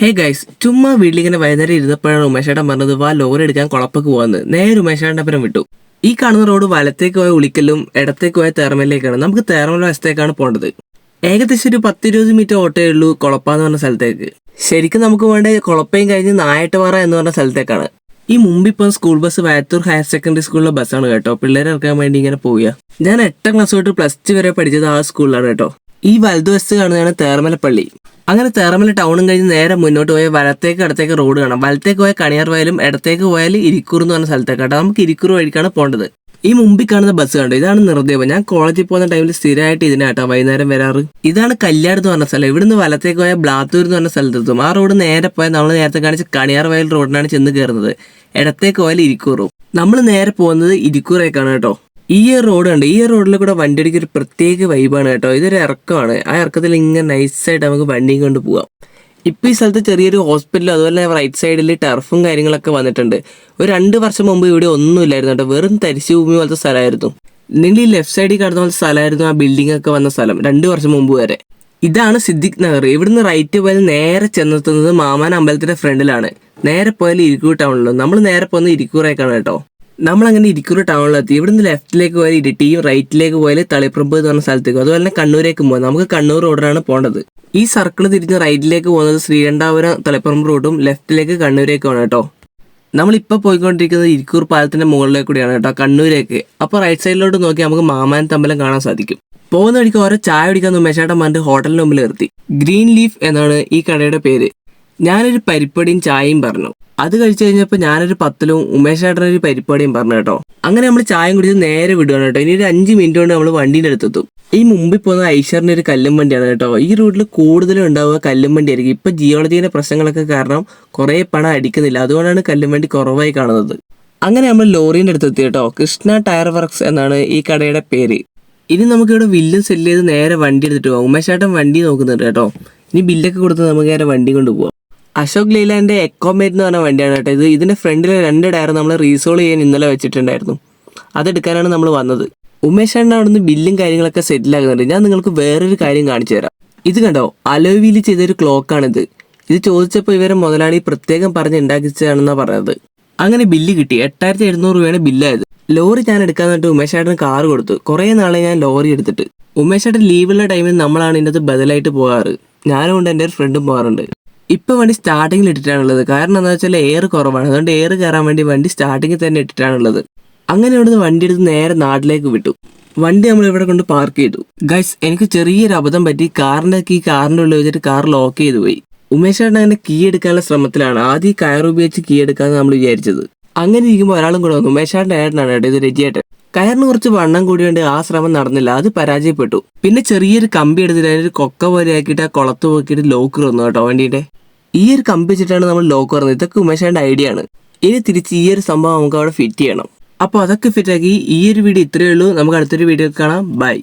Hey guys ചുമ്മാ വീട്ടിലിങ്ങനെ വൈകുന്നേരം ഇരുന്നപ്പോഴാണ് ഉമേഷേട്ടൻ പറഞ്ഞത് വാ ലോറി എടുക്കാൻ കുളപ്പൊക്കെ പോകുന്നത് നേരെ ഉമേഷേട്ടന്റെ അപ്പുറം വിട്ടു. ഈ കാണുന്ന റോഡ് വലത്തേക്ക് പോയ ഉളിക്കലും ഇടത്തേക്ക് പോയ തേർമലിലേക്കാണ്. നമുക്ക് തേർമൽ വശത്തേക്കാണ് പോകേണ്ടത്. ഏകദേശം ഒരു പത്തിരുപത് മീറ്റർ ഓട്ടേ ഉള്ളൂ കുളപ്പാന്ന് പറഞ്ഞ സ്ഥലത്തേക്ക്. ശരിക്കും നമുക്ക് വേണ്ട കുളപ്പയും കഴിഞ്ഞ് നായട്ടുപാറ എന്ന് പറഞ്ഞ സ്ഥലത്തേക്കാണ്. ഈ മുമ്പ് ഇപ്പം school bus Vayathur higher secondary സ്കൂളിലെ ബസ്സാണ് കേട്ടോ. പിള്ളേരെ ഇറക്കാൻ വേണ്ടി ഇങ്ങനെ പോവുക. ഞാൻ എട്ടാം ക്ലാസ് തൊട്ട് പ്ലസ് ടു വരെ പഠിച്ചത് ആ സ്കൂളിലാണ് കേട്ടോ. ഈ വലതുവശത്ത് കാണുന്നതാണ് തേർമലപ്പള്ളി. അങ്ങനെ തേർമല ടൗണും കഴിഞ്ഞ് നേരെ മുന്നോട്ട് പോയ വലത്തേക്ക് ഇടത്തേക്ക് റോഡ് കാണാം. വലത്തേക്ക് പോയ കണിയാർ വയലും ഇടത്തേക്ക് പോയാൽ ഇരിക്കൂർ എന്ന് പറഞ്ഞ സ്ഥലത്തേക്ക് കേട്ടോ നമുക്ക് ഇരിക്കൂർ വഴിക്കാണ് പോകേണ്ടത്. ഈ മുമ്പിൽ കാണുന്ന ബസ് കണ്ടോ? ഇതാണ് നിർദ്ദേവം ഞാൻ കോളേജിൽ പോകുന്ന ടൈമിൽ സ്ഥിരമായിട്ട് ഇതിനാട്ടോ വൈകുന്നേരം വരാറ്. ഇതാണ് കല്യാട് എന്ന് പറഞ്ഞ സ്ഥലം. ഇവിടുന്ന് വലത്തേക്ക് പോയ ബ്ലാത്തൂർ എന്ന് പറഞ്ഞ സ്ഥലത്തെത്തും. ആ റോഡ് നേരെ പോയാൽ നമ്മൾ നേരത്തെ കാണിച്ച കണിയാർ വയൽ റോഡിനാണ് ചെന്ന് കയറുന്നത്. ഇടത്തേക്ക് പോയാൽ ഇരിക്കൂറും. നമ്മൾ നേരെ പോകുന്നത് ഇരിക്കൂറേക്കാണ് കേട്ടോ. ഈ റോഡ് ഉണ്ട് ഈ റോഡിൽ കൂടെ വണ്ടി ഒരു പ്രത്യേക വൈബാണ് കേട്ടോ. ഇതൊരു ഇറക്കമാണ്. ആ ഇറക്കത്തിൽ ഇങ്ങനെ നൈസായിട്ട് നമുക്ക് വണ്ടിയും കൊണ്ട് പോകാം ഇപ്പം ഈ സ്ഥലത്ത് ചെറിയൊരു ഹോസ്പിറ്റലും അതുപോലെ റൈറ്റ് സൈഡിൽ ടർഫും കാര്യങ്ങളൊക്കെ വന്നിട്ടുണ്ട്. ഒരു രണ്ട് വർഷം മുമ്പ് ഇവിടെ ഒന്നുമില്ലായിരുന്നു കേട്ടോ. വെറും തരിശു ഭൂമി പോലത്തെ സ്ഥലമായിരുന്നു. നിങ്ങൾ ഈ ലെഫ്റ്റ് സൈഡിൽ കാണുന്ന പോലത്തെ സ്ഥലമായിരുന്നു ആ ബിൽഡിംഗ് ഒക്കെ വന്ന സ്ഥലം രണ്ട് വർഷം മുമ്പ് വരെ. ഇതാണ് സിദ്ദിഖ് നഗർ. ഇവിടുന്ന് റൈറ്റ് പോയാൽ നേരെ ചെന്നെത്തുന്നത് മാമാൻ അമ്പലത്തിന്റെ ഫ്രണ്ടിലാണ് നേരെ പോയാൽ ഇരിക്കൂ ടൗണിലും നമ്മൾ നേരെ പോകുന്നത് ഇരിക്കൂറേക്കാണ് കേട്ടോ. നമ്മൾ അങ്ങനെ ഇരിക്കൂർ ടൗണിലെത്തി ഇവിടുന്ന് ലെഫ്റ്റിലേക്ക് പോയാൽ ഇരിട്ടിയും റൈറ്റിലേക്ക് പോയാൽ തളിപ്രമ്പ് എന്ന് പറഞ്ഞ സ്ഥലത്തേക്കും. അതുപോലെ തന്നെ കണ്ണൂരേക്ക് പോകാം നമുക്ക് കണ്ണൂർ റോഡിനാണ് പോകേണ്ടത്. ഈ സർക്കിൾ തിരിഞ്ഞ് റൈറ്റിലേക്ക് പോകുന്നത് ശ്രീകണ്ഠാപുരം തളിപ്പറമ്പ് റോഡും ലെഫ്റ്റിലേക്ക് കണ്ണൂരേക്കുമാണ് കേട്ടോ. നമ്മളിപ്പോൾ പോയിക്കൊണ്ടിരിക്കുന്നത് ഇരിക്കൂർ പാലത്തിന്റെ മുകളിലേക്ക് കൂടിയാണ് കേട്ടോ കണ്ണൂരേക്ക്. അപ്പോൾ റൈറ്റ് സൈഡിലോട്ട് നോക്കി നമുക്ക് മാമാൻ തമ്പലം കാണാൻ സാധിക്കും. പോകുന്ന വഴിക്ക് ഓരോ ചായ കുടിക്കാൻ ഉമേശേട്ടൻ പറഞ്ഞിട്ട് ഹോട്ടലിന് മുമ്പിൽ നിർത്തി. ഗ്രീൻ ലീഫ് എന്നാണ് ഈ കടയുടെ പേര്. ഞാനൊരു പരിപ്പടിയും ചായയും പറഞ്ഞു. അത് കഴിച്ചു കഴിഞ്ഞപ്പോൾ ഞാനൊരു പത്തിലും ഉമേശേട്ടൻ ഒരു പരിപാടിയും പറഞ്ഞു കേട്ടോ. അങ്ങനെ നമ്മൾ ചായം കുടിച്ച് നേരെ വിടുകയാണ് കേട്ടോ. ഇനി ഒരു അഞ്ച് മിനിറ്റ് കൊണ്ട് നമ്മൾ വണ്ടീന്റെ അടുത്തെത്തും. ഈ മുമ്പിൽ പോകുന്ന ഐശ്വറിന്റെ ഒരു കല്ലും വണ്ടിയാണ് കേട്ടോ. ഈ റൂട്ടിൽ കൂടുതലും ഉണ്ടാവുക കല്ലും വണ്ടി ആയിരിക്കും ജിയോളജീന്റെ പ്രശ്നങ്ങളൊക്കെ കാരണം കുറേ പണം അടിക്കുന്നില്ല. അതുകൊണ്ടാണ് കല്ലും വണ്ടി കുറവായി കാണുന്നത്. അങ്ങനെ നമ്മൾ ലോറീന്റെ അടുത്തെത്തി കേട്ടോ. കൃഷ്ണ ടയർ വർക്ക്സ് എന്നാണ് ഈ കടയുടെ പേര്. ഇനി നമുക്ക് ഇവിടെ ബില്ലും സെല്ല് ചെയ്ത് നേരെ വണ്ടി എടുത്തിട്ട് പോകാം ഉമേഷേട്ടൻ വണ്ടി നോക്കുന്നുണ്ട് കേട്ടോ. ഇനി ബില്ലൊക്കെ കൊടുത്ത് നമുക്ക് നേരെ വണ്ടി കൊണ്ട് കൊണ്ടുപോകാം അശോക് ലീലാന്റെ എക്കോമേറ്റ് എന്ന് പറഞ്ഞ വണ്ടിയാണ് കേട്ടോ ഇത്. ഇതിന്റെ ഫ്രണ്ടിലെ രണ്ട് ടയർ നമ്മൾ റീസോൾ ചെയ്യാൻ ഇന്നലെ വെച്ചിട്ടുണ്ടായിരുന്നു. അതെടുക്കാനാണ് നമ്മൾ വന്നത്. ഉമേഷ് അണ്ണ അവിടുന്ന് ബില്ലും കാര്യങ്ങളൊക്കെ സെറ്റിൽ ആകുന്നുണ്ട് ഞാൻ നിങ്ങൾക്ക് വേറൊരു കാര്യം കാണിച്ചു തരാം. ഇത് കണ്ടോ? അലോവിയിൽ ചെയ്തൊരു ക്ലോക്കാണിത്. ഇത് ചോദിച്ചപ്പോൾ ഇവരെ മുതലാളി പ്രത്യേകം പറഞ്ഞ് ഉണ്ടാക്കിച്ചതാണെന്നാണ് പറഞ്ഞത്. അങ്ങനെ ബില്ല് കിട്ടി. എട്ടായിരത്തി എഴുന്നൂറ് രൂപയാണ് ബില്ലായത്. ലോറി ഞാൻ എടുക്കാൻ വേണ്ടി ഉമേഷേട്ടന് കാർ കൊടുത്തു. കുറേ നാളെ ഞാൻ ലോറി എടുത്തിട്ട്. ഉമേഷേട്ടൻ ലീവുള്ള ടൈമിൽ നമ്മളാണ് ഇതിനകത്ത് ബദലായിട്ട് പോകാറ്. ഞാനും കൊണ്ട് എന്റെ ഒരു ഫ്രണ്ടും പോകാറുണ്ട്. ഇപ്പൊ വണ്ടി സ്റ്റാർട്ടിങ്ങിൽ ഇട്ടിട്ടാണുള്ളത്. കാരണം എന്താ വെച്ചാൽ എയർ കുറവാണ്. അതുകൊണ്ട് എയർ കയറാൻ വേണ്ടി വണ്ടി സ്റ്റാർട്ടിങ്ങിൽ തന്നെ ഇട്ടിട്ടാണുള്ളത്. അങ്ങനെ ഇവിടുന്ന് വണ്ടി എടുത്ത് നേരെ നാട്ടിലേക്ക് വിട്ടു. വണ്ടി നമ്മൾ ഇവിടെ കൊണ്ട് പാർക്ക് ചെയ്തു. ഗൈസ് എനിക്ക് ചെറിയൊരു അബദ്ധം പറ്റി. കാറിന്റെ കീ കാറിന്റെ ഉള്ളിൽ വെച്ചിട്ട് കാർ ലോക്ക് ചെയ്തു പോയി. ഉമേഷ് ചേട്ടൻ അങ്ങനെ കീ എടുക്കാനുള്ള ശ്രമത്തിലാണ്. ആദ്യം കയർ ഉപയോഗിച്ച് കീ എടുക്കാന്ന് നമ്മൾ വിചാരിച്ചത്. അങ്ങനെ ഇരിക്കുമ്പോൾ ഒരാളും കൂടെ വന്നു. ഉമേഷ് ചേട്ടന്റെ ഏട്ടനാണ് ഇത് രജിയേട്ടൻ കയറിന് കുറച്ച് വണ്ണം കൂടിയുണ്ട് ആ ശ്രമം നടന്നില്ല. അത് പരാജയപ്പെട്ടു. പിന്നെ ചെറിയൊരു കമ്പി എടുത്തിട്ട് അതിനൊരു കൊക്ക പോലെ ആക്കിയിട്ട് ആ കുളത്ത് പോക്കിയിട്ട് ലോക്ക് വന്നു കേട്ടോ വണ്ടിയുടെ ഈ ഒരു കമ്പി വെച്ചിട്ടാണ് നമ്മൾ ലോക്ക് പറഞ്ഞത്. ഇതൊക്കെ ഉമേഷാന്റെ ഐഡിയ ആണ്. ഇനി തിരിച്ച് ഈ ഒരു സംഭവം നമുക്ക് അവിടെ ഫിറ്റ് ചെയ്യണം. അപ്പോൾ അതൊക്കെ ഫിറ്റാക്കി ഈ ഒരു വീഡിയോ ഇത്രയേ ഉള്ളൂ. നമുക്ക് അടുത്തൊരു വീഡിയോ കാണാം. ബൈ